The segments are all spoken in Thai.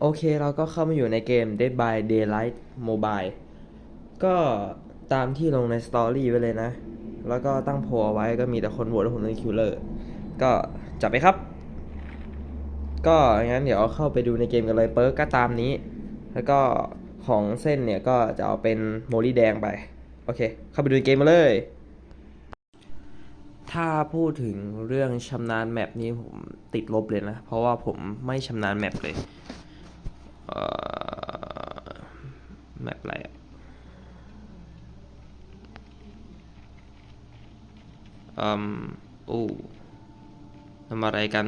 โอเคเราก็เข้ามาอยู่ในเกม Dead by Daylight Mobile ก็ตามที่ลงในสตอรี่ไว้เลยนะ แล้วก็ตั้งโพลไว้ก็มีแต่คนโหวตว่าผมเป็นคิลเลอร์ ก็จับไปครับ ก็งั้นเดี๋ยวเข้าไปดูในเกมกันเลยเปิร์กก็ตามนี้ แล้วก็ของเส้นเนี่ยก็จะเอาเป็นโมลี่แดงไป โอเค เข้าไปดูในเกมมาเลย ถ้าพูดถึงเรื่องชำนาญแมปนี้ผมติดลบเลยนะ เพราะว่าผมไม่ชำนาญแมปเลย เอ่อแมปอะไรอะอืมโอ้ทำอะไรกัน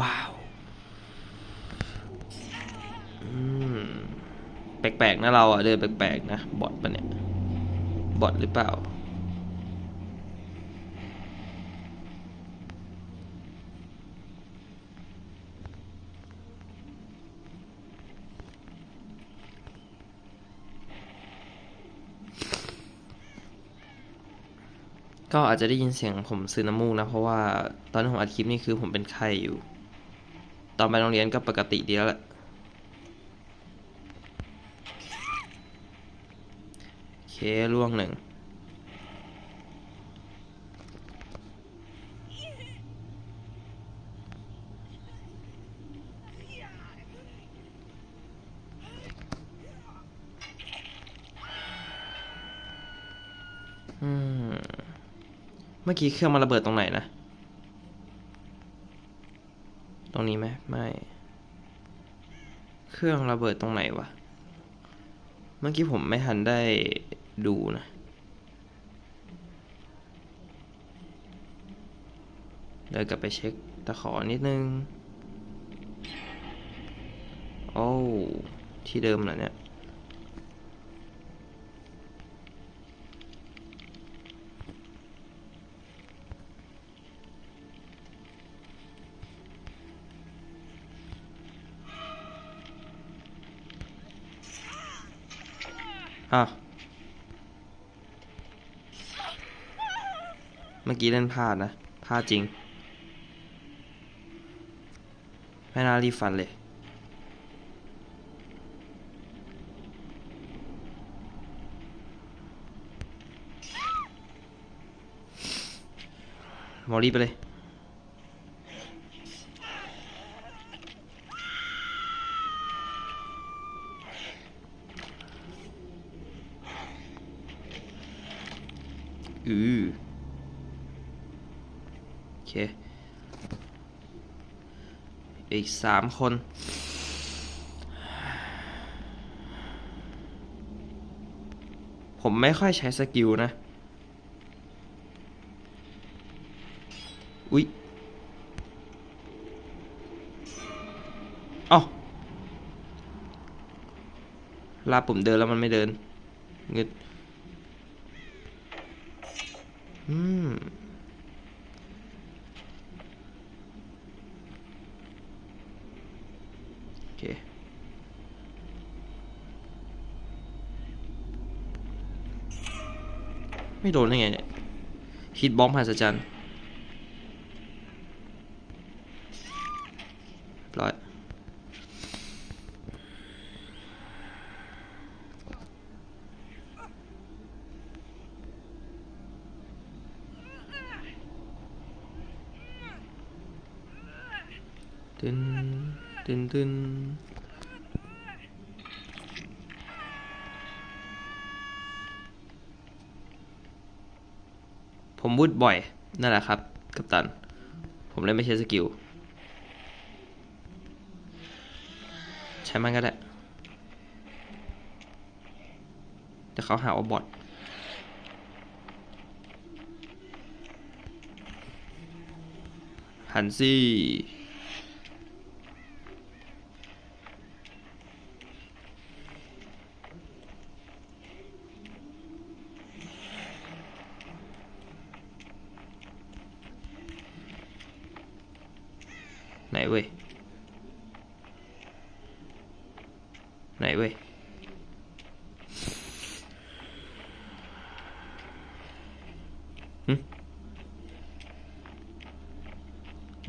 ว้าว อืม แปลกๆนะเราอะเดินแปลกๆนะบอทปะเนี่ยบอทหรือเปล่าก็อาจจะได้ยินเสียงผมซื้อน้ำมูกนะ เพราะว่าตอนที่ผมอัดคลิปนี่คือผมเป็นไข้อยู่ ตอนไปโรงเรียนก็ปกติดีแล้วแหละ ล่วงหนึ่งเมื่อกี้เครื่องมันระเบิดตรงไหนนะ ตรงนี้ไหมไม่ เครื่องระเบิดตรงไหนวะ เมื่อกี้ผมไม่ทันได้ ดูนะเดี๋ยกลับไปเช็คตะขอนิดนึง โอ้ที่เดิมเหรอเนี่ยอ้าว เมื่อกี้เล่นพลาดนะพลาดจริง ไม่น่ารีฟันเลยมอรี่ไปเลยอือ เคอีกสามคนผมไม่ค่อยใช้สกิลนะ อุ๊ยเอ้าลาปุ่มเดินแล้วมันไม่เดินงึดอืม โอเค ไม่โดนได้ไงเนี่ยฮิตบอมผ่านสัจจันร้อยตึนตึนตึน ผมวุดบ่อย นั่นแหละครับ กัปตัน ผมเลยไม่ใช้สกิล ใช้มันก็ได้เดี๋ยวเขาหาว่าบอทหันซี่ ไหนเว้ย ไหนเว้ย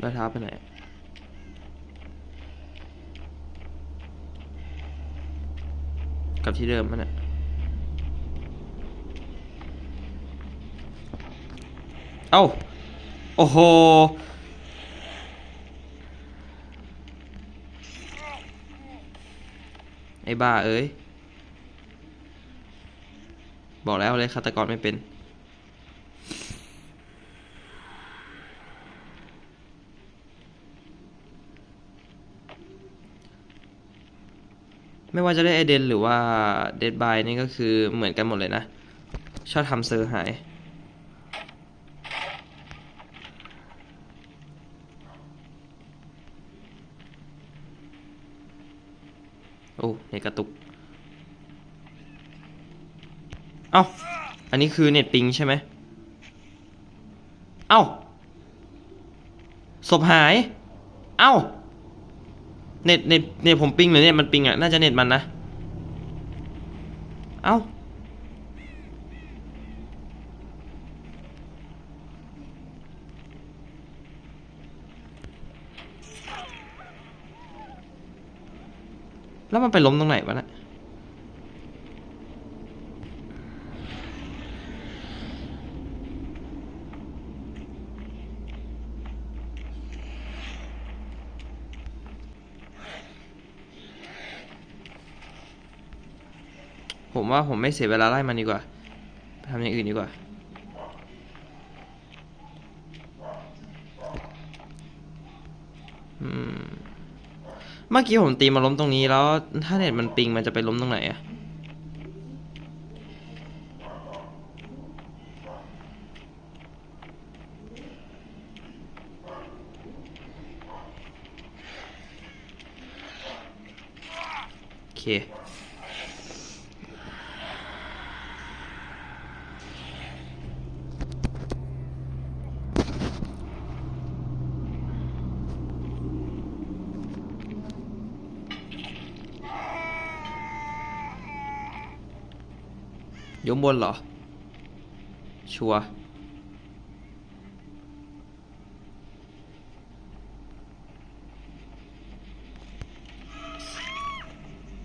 อยเท้าไปไหนกลับที่เดิมมันเนี่ยเอ้า โอ้โห ไอ้บ้าเอ้ย บอกแล้วเลยฆาตกรไม่เป็น ไม่ว่าจะได้ไอเดนหรือว่าเดดบายนี่ก็คือเหมือนกันหมดเลยนะ ชอบทำเซอร์หาย โอ้เน็ตกระตุก เอ้า อันนี้คือเน็ตปิงใช่ไหม เอ้าศพหาย เอ้า เน็ตเน็ตเน็ตผมปิงหรือเน็ตมันปิงอะน่าจะเน็ตมันนะ เอ้าแล้วมันไปล้มตรงไหนวะน่ะ ผมว่าผมไม่เสียเวลาไล่มันดีกว่าทำอย่างอื่นดีกว่า เมื่อกี้ผมตีมาล้มตรงนี้แล้ว ถ้าเน็ตมันปิงมันจะไปล้มตรงไหนอะโอเค อ ยู่ข้างบนเหรอ ชัวร์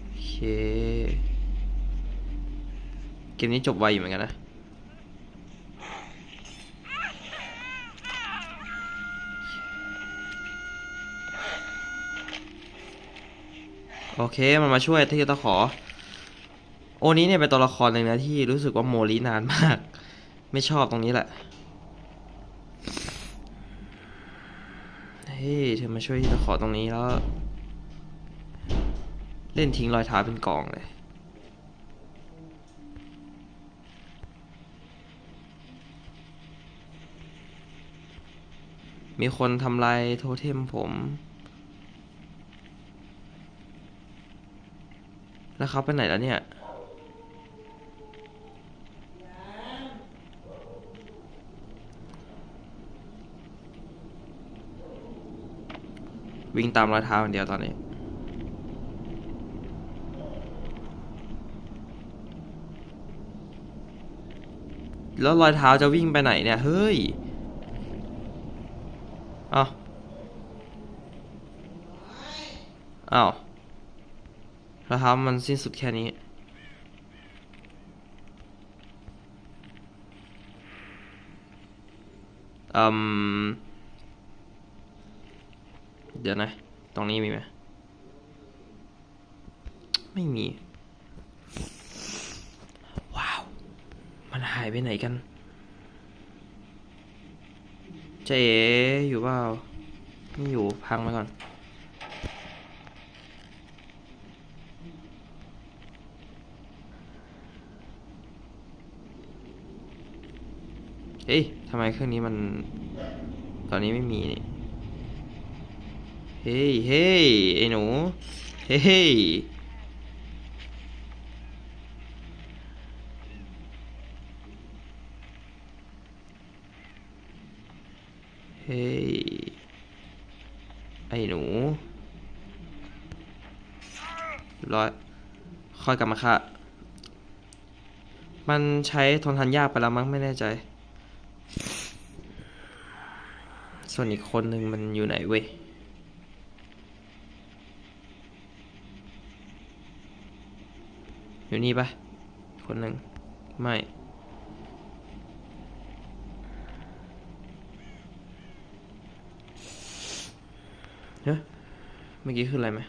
โอเค เกมนี้จบไวอยู่เหมือนกันนะโอเค มันมาช่วยที่ตะขอ โอนี้เนี่ยเป็นตัวละครหนึ่งนะที่รู้สึกว่าโมลีนานมาก ไม่ชอบตรงนี้แหละ เฮ้ยเธอมาช่วยตะขอตรงนี้แล้ว เล่นทิ้งรอยเท้าเป็นกองเลยมีคนทำลายโทเทมผม แล้วเขาไปไหนแล้วเนี่ย วิ่งตามรอยเท้าอย่างเดียวตอนนี้แล้วรอยเท้าจะวิ่งไปไหนเนี่ย เฮ้ยเอ้าเอ้าวรอยเท้ามันสิ้นสุดแค่นี้ อืม เดี๋ยวนะ ตรงนี้มีไหมไม่มี ว้าว มันหายไปไหนกันเจ๊อยู่เปล่าไม่อยู่พังไปก่อน เฮ้ยทำไมเครื่องนี้มัน ตอนนี้ไม่มีนี่ เฮ้ยเฮ้ยไอ้หนู เฮ้ยเฮ้ย ไอ้หนูร้อย ค่อยกลับมาค่ะ มันใช้ทนทันยากไปแล้วมั้งไม่แน่ใจ ส่วนอีกคนหนึ่งมันอยู่ไหนเว้ย อยู่นี่ปะคนหนึ่งไม่เฮ้ยเมื่อกี้คืออะไรไหม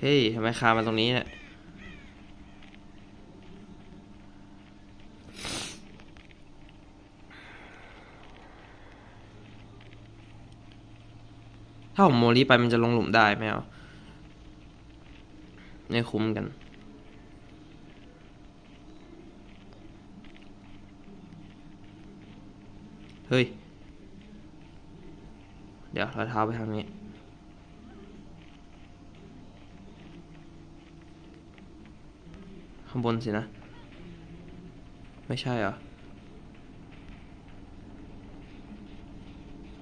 เฮ้ยทำไมคามาตรงนี้เนี่ยถ้าผมโมลีไปมันจะลงหลุมได้ไหมเอาไม่คุ้มกัน เฮ้ย เดี๋ยวเราเท้าไปทางนี้ ข้างบนสินะ ไม่ใช่เหรอ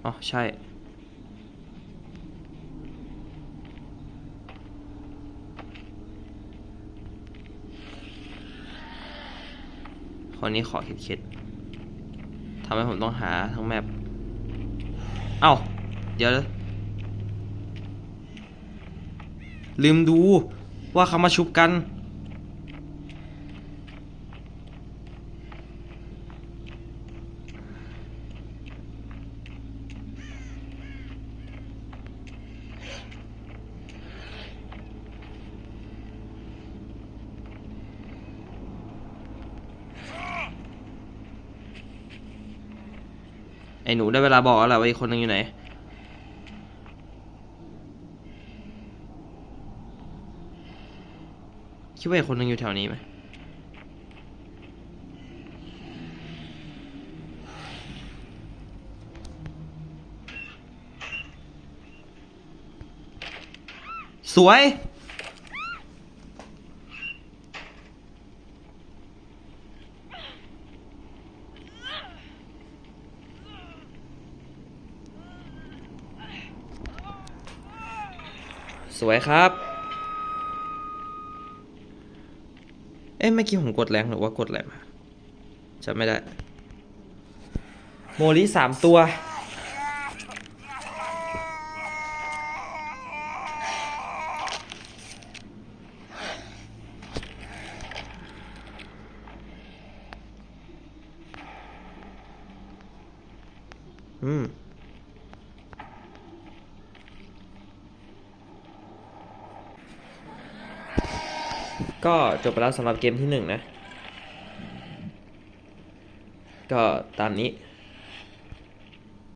อ๋อ ใช่ คนนี้ขอคิดๆทำให้ผมต้องหาทั้งแมปเอ้า เดี๋ยวลืมดูว่าเขามาชุบกัน ไอ้หนูได้เวลาบอกแล้วแหละว่าอีกคนนึงอยู่ไหน คิดว่าอีกคนนึงอยู่แถวนี้ไหมสวย สวยครับ เอ๊ะเมื่อกี้ผมกดแรงหรือว่ากดอะไรมาจำไม่ได้ โมลิสามตัว อืม ก็จบไปแล้วสำหรับเกมที่หนึ่งนะ ก็ตามนี้